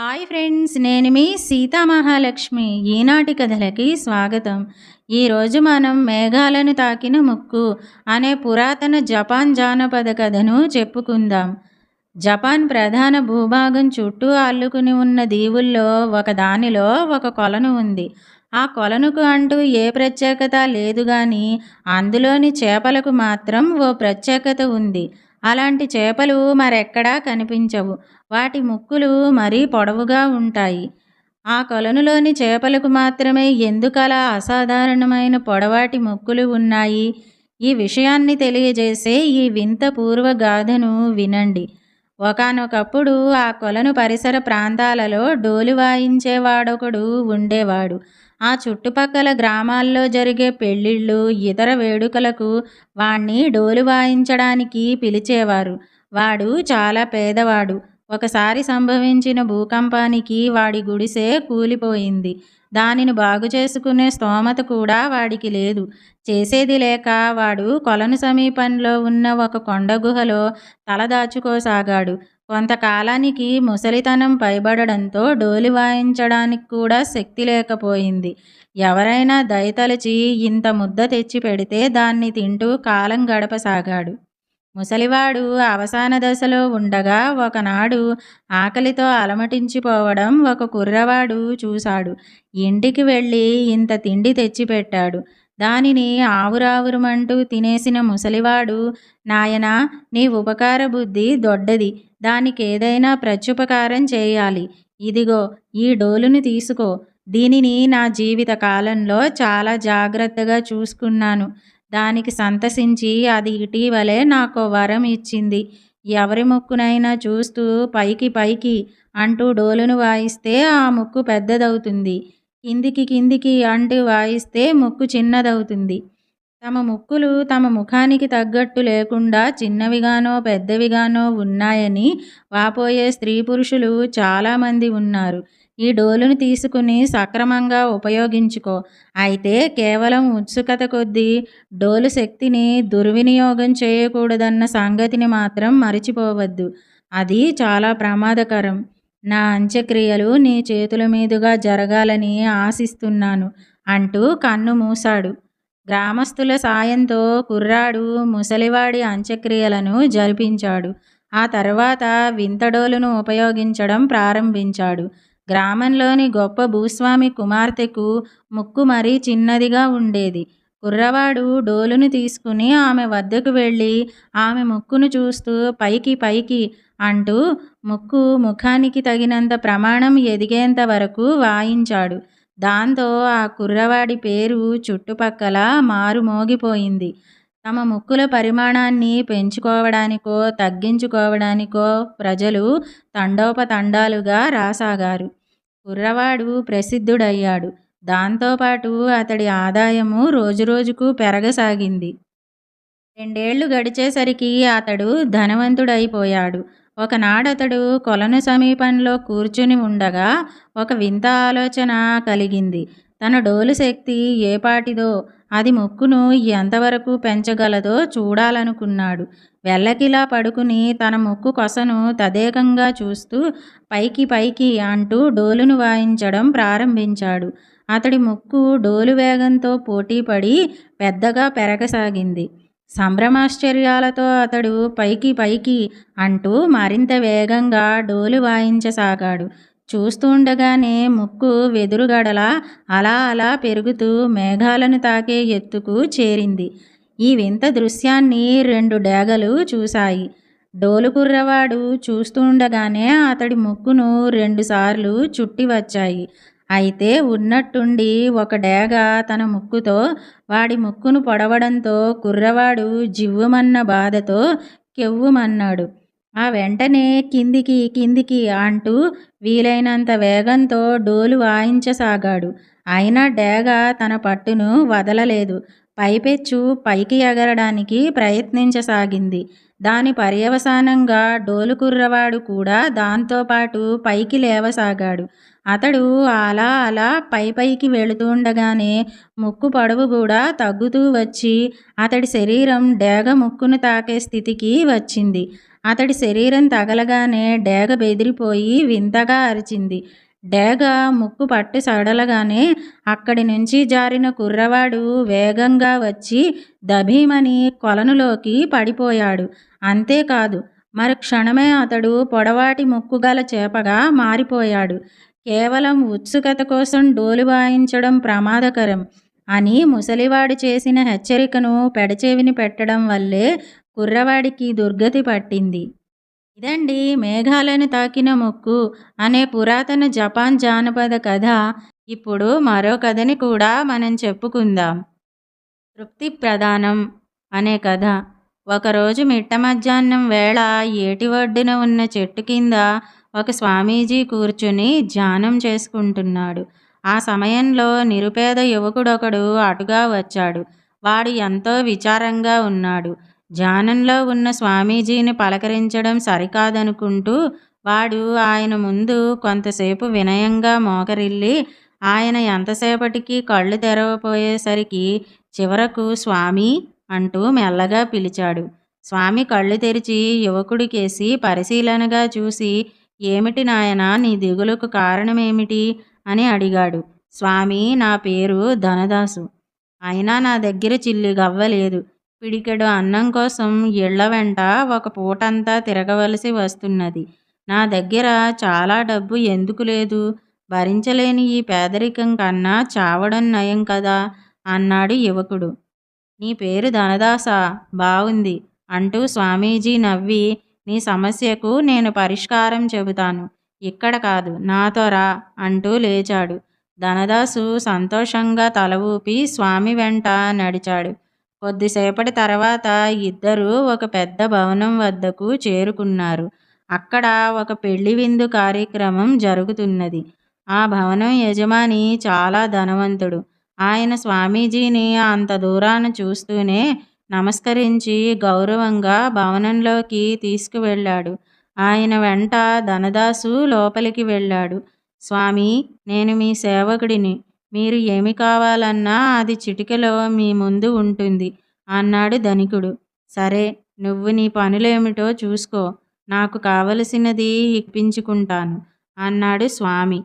Hi friends నేను మీ సీతామహాలక్ష్మి ఈనాటి కథలకి స్వాగతం. ఈరోజు మనం మేఘాలను తాకిన ముక్కు అనే పురాతన జపాన్ జానపద కథను చెప్పుకుందాం. జపాన్ ప్రధాన భూభాగం చుట్టూ అల్లుకుని ఉన్న దీవుల్లో ఒక దానిలో ఒక కొలను ఉంది. ఆ కొలనుకు అంటూ ఏ ప్రత్యేకత లేదు కానీ అందులోని చేపలకు మాత్రం ఓ ప్రత్యేకత ఉంది. అలాంటి చేపలు మరెక్కడా కనిపించవు. వాటి ముక్కులు మరీ పొడవుగా ఉంటాయి. ఆ కొలనులోని చేపలకు మాత్రమే ఎందుకలా అసాధారణమైన పొడవాటి ముక్కులు ఉన్నాయి? ఈ విషయాన్ని తెలియజేసే ఈ వింత పూర్వగాథను వినండి. ఒకానొకప్పుడు ఆ కొలను పరిసర ప్రాంతాలలో డోలు వాయించేవాడొకడు ఉండేవాడు. ఆ చుట్టుపక్కల గ్రామాల్లో జరిగే పెళ్ళిళ్ళు ఇతర వేడుకలకు వాణ్ణి డోలు వాయించడానికి పిలిచేవారు. వాడు చాలా పేదవాడు. ఒకసారి సంభవించిన భూకంపానికి వాడి గుడిసె కూలిపోయింది. దానిని బాగు చేసుకునే స్తోమత కూడా వాడికి లేదు. చేసేది లేక వాడు కొలను సమీపంలో ఉన్న ఒక కొండ గుహలో తలదాచుకోసాగాడు కొంతకాలానికి ముసలితనం పైబడడంతో డోలి వాయించడానికి కూడా శక్తి లేకపోయింది. ఎవరైనా దయతలచి ఇంత ముద్ద తెచ్చి పెడితే దాన్ని తింటూ కాలం గడపసాగాడు. ముసలివాడు అవసాన దశలో ఉండగా ఒకనాడు ఆకలితో అలమటించిపోవడం ఒక కుర్రవాడు చూశాడు. ఇంటికి వెళ్ళి ఇంత తిండి తెచ్చిపెట్టాడు. దానిని ఆవురావురమంటూ తినేసిన ముసలివాడు నాయనా నీ ఉపకార బుద్ధి దొడ్డది. దానికి ఏదైనా ప్రత్యుపకారం చేయాలి. ఇదిగో ఈ డోలును తీసుకో. దీనిని నా జీవిత కాలంలో చాలా జాగ్రత్తగా చూసుకున్నాను. దానికి సంతసించి అది ఇటీవలే నాకు వరం ఇచ్చింది. ఎవరి ముక్కునైనా చూస్తూ పైకి పైకి అంటూ డోలును వాయిస్తే ఆ ముక్కు పెద్దదవుతుంది. కిందికి కిందికి అంటూ వాయిస్తే ముక్కు చిన్నదవుతుంది. తమ ముక్కులు తమ ముఖానికి తగ్గట్టు లేకుండా చిన్నవిగానో పెద్దవిగానో ఉన్నాయని వాపోయే స్త్రీ పురుషులు చాలామంది ఉన్నారు. ఈ డోలును తీసుకుని సక్రమంగా ఉపయోగించుకో. అయితే కేవలం ఉత్సుకత కొద్దీ డోలు శక్తిని దుర్వినియోగం చేయకూడదన్న సంగతిని మాత్రం మరిచిపోవద్దు. అది చాలా ప్రమాదకరం. నా అంత్యక్రియలు నీ చేతుల మీదుగా జరగాలని ఆశిస్తున్నాను అంటూ కన్ను మూశాడు. గ్రామస్తుల సాయంతో కుర్రాడు ముసలివాడి అంత్యక్రియలను జరిపించాడు. ఆ తర్వాత వింతడోలును ఉపయోగించడం ప్రారంభించాడు. గ్రామంలోని గొప్ప భూస్వామి కుమార్తెకు ముక్కు మరీ చిన్నదిగా ఉండేది. కుర్రవాడు డోలును తీసుకుని ఆమె వద్దకు వెళ్ళి ఆమె ముక్కును చూస్తూ పైకి పైకి అంటూ ముక్కు ముఖానికి తగినంత ప్రమాణం ఎదిగేంత వరకు వాయించాడు. దాంతో ఆ కుర్రవాడి పేరు చుట్టుపక్కల మారుమోగిపోయింది తమ ముక్కుల పరిమాణాన్ని పెంచుకోవడానికో తగ్గించుకోవడానికో ప్రజలు తండోపతండాలుగా రాసాగారు. కుర్రవాడు ప్రసిద్ధుడయ్యాడు. దాంతోపాటు అతడి ఆదాయము రోజురోజుకు పెరగసాగింది. రెండేళ్ళు గడిచేసరికి అతడు ధనవంతుడైపోయాడు. ఒకనాడతడు కొలను సమీపంలో కూర్చుని ఉండగా ఒక వింత ఆలోచన కలిగింది. తన డోలు శక్తి ఏపాటిదో అది ముక్కును ఎంతవరకు పెంచగలదో చూడాలనుకున్నాడు. ఎల్లకిలా పడుకుని తన ముక్కు కొసను తదేకంగా చూస్తూ పైకి పైకి అంటూ డోలును వాయించడం ప్రారంభించాడు. అతడి ముక్కు డోలు వేగంతో పోటీపడి పెద్దగా పెరగసాగింది. సంభ్రమాశ్చర్యాలతో అతడు పైకి పైకి అంటూ మరింత వేగంగా డోలు వాయించసాగాడు. చూస్తుండగానే ముక్కు వెదురుగడలా అలా అలా పెరుగుతూ మేఘాలను తాకే ఎత్తుకు చేరింది. ఈ వింత దృశ్యాన్ని రెండు డేగలు చూశాయి. డోలుకుర్రవాడు చూస్తుండగానే అతడి ముక్కును రెండుసార్లు చుట్టి వచ్చాయి. అయితే ఉన్నట్టుండి ఒక డేగ తన ముక్కుతో వాడి ముక్కును పొడవడంతో కుర్రవాడు జివ్వుమన్న బాధతో కెవ్వుమన్నాడు. ఆ వెంటనే కిందికి కిందికి అంటూ వీలైనంత వేగంతో డోలు వాయించసాగాడు. అయినా డేగ తన పట్టును వదలలేదు. పైపెచ్చు పైకి ఎగరడానికి ప్రయత్నించసాగింది. దాని పర్యవసానంగా డోలుకుర్రవాడు కూడా దాంతోపాటు పైకి లేవసాగాడు. అతడు అలా అలా పై పైకి వెళుతుండగానే ముక్కు పొడవు కూడా తగ్గుతూ వచ్చి అతడి శరీరం డేగ ముక్కును తాకే స్థితికి వచ్చింది. అతడి శరీరం తగలగానే డేగ బెదిరిపోయి వింతగా అరిచింది. డేగ ముక్కు పట్టు సడలగానే అక్కడి నుంచి జారిన కుర్రవాడు వేగంగా వచ్చి దభీమని కొలనులోకి పడిపోయాడు. అంతేకాదు మరి క్షణమే అతడు పొడవాటి ముక్కుగల చేపగా మారిపోయాడు. కేవలం ఉత్సుకత కోసం డోలు వాయించడం ప్రమాదకరం అని ముసలివాడు చేసిన హెచ్చరికను పెడచెవిని పెట్టడం వల్లే కుర్రవాడికి దుర్గతి పట్టింది. ఇదండి మేఘాలను తాకిన ముక్కు అనే పురాతన జపాన్ జానపద కథ. ఇప్పుడు మరో కథని కూడా మనం చెప్పుకుందాం. తృప్తి ప్రధానం అనే కథ. ఒకరోజు మిట్ట మధ్యాహ్నం వేళ ఏటి ఒడ్డున ఉన్న చెట్టు కింద ఒక స్వామీజీ కూర్చుని ధ్యానం చేసుకుంటున్నాడు. ఆ సమయంలో నిరుపేద యువకుడొకడు అటుగా వచ్చాడు. వాడు ఎంతో విచారంగా ఉన్నాడు. ధ్యానంలో ఉన్న స్వామీజీని పలకరించడం సరికాదనుకుంటూ వాడు ఆయన ముందు కొంతసేపు వినయంగా మోకరిల్లి ఆయన ఎంతసేపటికి కళ్ళు తెరవపోయేసరికి చివరకు స్వామి అంటూ మెల్లగా పిలిచాడు. స్వామి కళ్ళు తెరిచి యువకుడికేసి పరిశీలనగా చూసి ఏమిటి నాయన నీ దిగులకు కారణమేమిటి? అని అడిగాడు. స్వామి నా పేరు ధనదాసు. అయినా నా దగ్గర చిల్లి గవ్వలేదు పిడికెడు అన్నం కోసం ఇళ్ళ వెంట ఒక పూటంతా తిరగవలసి వస్తున్నది. నా దగ్గర చాలా డబ్బు ఎందుకు లేదు? భరించలేని ఈ పేదరికం కన్నా చావడం నయం కదా? అన్నాడు యువకుడు. నీ పేరు ధనదాస? బాగుంది అంటూ స్వామీజీ నవ్వి నీ సమస్యకు నేను పరిష్కారం చెబుతాను. ఇక్కడ కాదు నాతో రా అంటూ లేచాడు. ధనదాసు సంతోషంగా తల ఊపి స్వామి వెంట నడిచాడు. కొద్దిసేపటి తర్వాత ఇద్దరూ ఒక పెద్ద భవనం వద్దకు చేరుకున్నారు. అక్కడ ఒక పెళ్ళి విందు కార్యక్రమం జరుగుతున్నది. ఆ భవనం యజమాని చాలా ధనవంతుడు. ఆయన స్వామీజీని అంత దూరాన చూస్తూనే నమస్కరించి గౌరవంగా భవనంలోకి తీసుకువెళ్ళాడు. ఆయన వెంట ధనదాసు లోపలికి వెళ్ళాడు. స్వామి నేను మీ సేవకుడిని. మీరు ఏమి కావాలన్నా అది చిటికెలో మీ ముందు ఉంటుంది అన్నాడు ధనికుడు. సరే నువ్వు నీ పనులేమిటో చూసుకో. నాకు కావలసినది ఇప్పించుకుంటాను అన్నాడు స్వామి.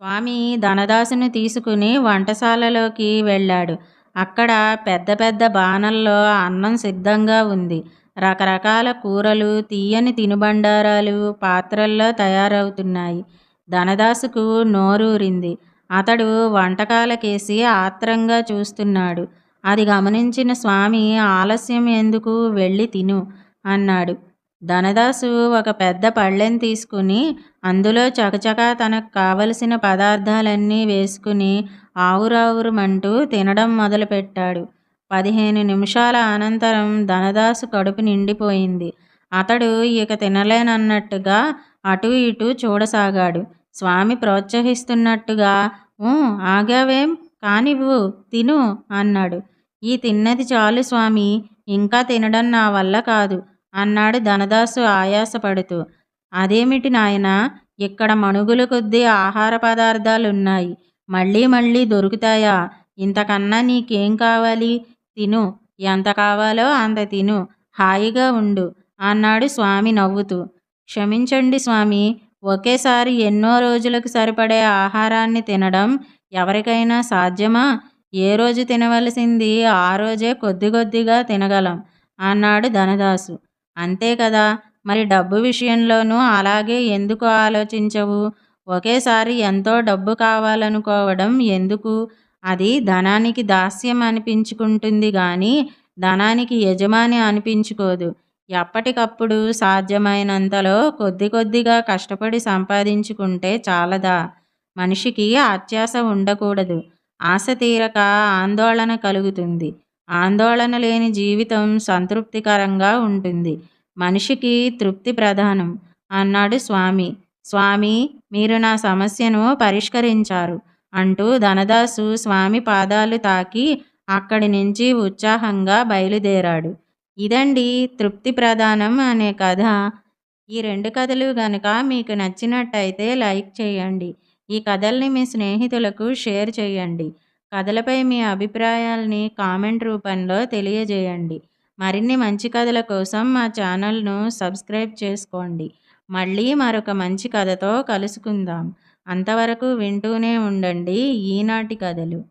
స్వామి ధనదాసును తీసుకుని వంటశాలలోకి వెళ్ళాడు. అక్కడ పెద్ద పెద్ద బాణల్లో అన్నం సిద్ధంగా ఉంది. రకరకాల కూరలు తీయని తినుబండారాలు పాత్రల్లో తయారవుతున్నాయి. ధనదాసుకు నోరూరింది. అతడు వంటకాలకేసి ఆత్రంగా చూస్తున్నాడు. అది గమనించిన స్వామి ఆలస్యం ఎందుకు? వెళ్ళి తిను అన్నాడు. ధనదాసు ఒక పెద్ద పళ్ళెం తీసుకుని అందులో చకచకా తనకు కావలసిన పదార్థాలన్నీ వేసుకుని ఆవురావురుమంటూ తినడం మొదలుపెట్టాడు. పదిహేను నిమిషాల అనంతరం ధనదాసు కడుపు నిండిపోయింది. అతడు ఇక తినలేనన్నట్టుగా అటు ఇటు చూడసాగాడు. స్వామి ప్రోత్సహిస్తున్నట్టుగా ఊ ఆగావేం? కానివ్వు తిను అన్నాడు. ఈ తిన్నది చాలు స్వామి ఇంకా తినడం నా వల్ల కాదు అన్నాడు ధనదాసు ఆయాసపడుతూ. అదేమిటి నాయన ఇక్కడ మణుగుల కొద్దీ ఆహార పదార్థాలున్నాయి. మళ్ళీ మళ్ళీ దొరుకుతాయా? ఇంతకన్నా నీకేం కావాలి? తిను. ఎంత కావాలో అంత తిను. హాయిగా ఉండు అన్నాడు స్వామి నవ్వుతూ. క్షమించండి స్వామి ఒకేసారి ఎన్నో రోజులకు సరిపడే ఆహారాన్ని తినడం ఎవరికైనా సాధ్యమా? ఏ రోజు తినవలసింది ఆ రోజే కొద్ది కొద్దిగా తినగలం అన్నాడు ధనదాసు. అంతే కదా మరి డబ్బు విషయంలోనూ అలాగే ఎందుకు ఆలోచించవు? ఒకేసారి ఎంతో డబ్బు కావాలనుకోవడం ఎందుకు? అది ధనానికి దాస్యం అనిపించుకుంటుంది కానీ ధనానికి యజమాని అనిపించుకోదు. ఎప్పటికప్పుడు సాధ్యమైనంతలో కొద్ది కొద్దిగా కష్టపడి సంపాదించుకుంటే చాలదా? మనిషికి అత్యాశ ఉండకూడదు. ఆశ తీరక ఆందోళన కలుగుతుంది. ఆందోళన లేని జీవితం సంతృప్తికరంగా ఉంటుంది. మనిషికి తృప్తి ప్రధానం. అన్నాడు స్వామి. స్వామి మీరు నా సమస్యను పరిష్కరించారు అంటూ ధనదాసు స్వామి పాదాలు తాకి అక్కడి నుంచి ఉత్సాహంగా బయలుదేరాడు. ఇదండి తృప్తి ప్రధానం అనే కథ. ఈ రెండు కథలు గనక మీకు నచ్చినట్టయితే లైక్ చేయండి. ఈ కథల్ని మీ స్నేహితులకు షేర్ చేయండి. కథలపై మీ అభిప్రాయాల్ని కామెంట్ రూపంలో తెలియజేయండి. మరిన్ని మంచి కథల కోసం మా ఛానల్ను సబ్స్క్రైబ్ చేసుకోండి. మళ్ళీ మరొక మంచి కథతో కలుసుకుందాం. అంతవరకు వింటూనే ఉండండి ఈనాటి కథలు.